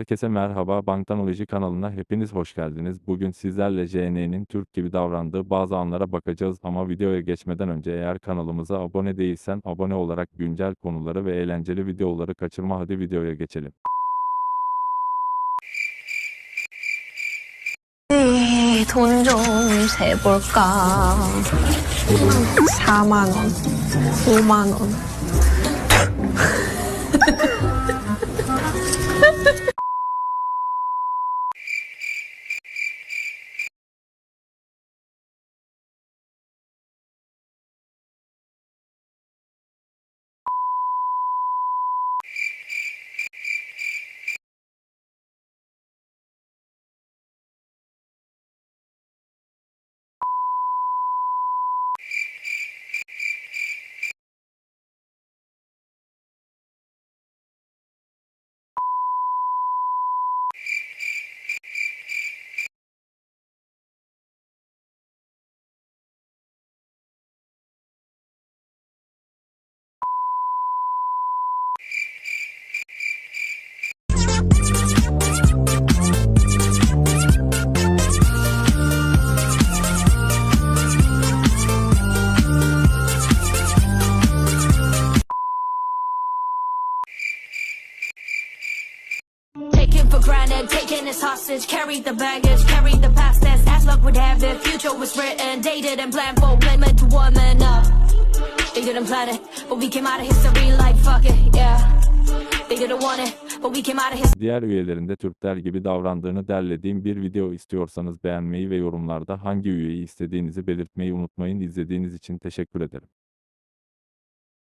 Herkese merhaba, Banktanoloji kanalına hepiniz hoş geldiniz. Bugün sizlerle JN'nin Türk gibi davrandığı bazı anlara bakacağız ama videoya geçmeden önce eğer kanalımıza abone değilsen abone olarak güncel konuları ve eğlenceli videoları kaçırma hadi videoya geçelim. 에이, 돈 좀 세볼까. 4만 원, 5만 원. Taken for granted, taken as hostage, carried the baggage, carried the past as, as luck would have it. Future was written, they didn't plan for, it to woman up. They didn't plan it, but we came out of history like fuck it, yeah. They didn't want it. Diğer üyelerinde Türkler gibi davrandığını derlediğim bir video istiyorsanız beğenmeyi ve yorumlarda hangi üyeyi istediğinizi belirtmeyi unutmayın. İzlediğiniz için teşekkür ederim.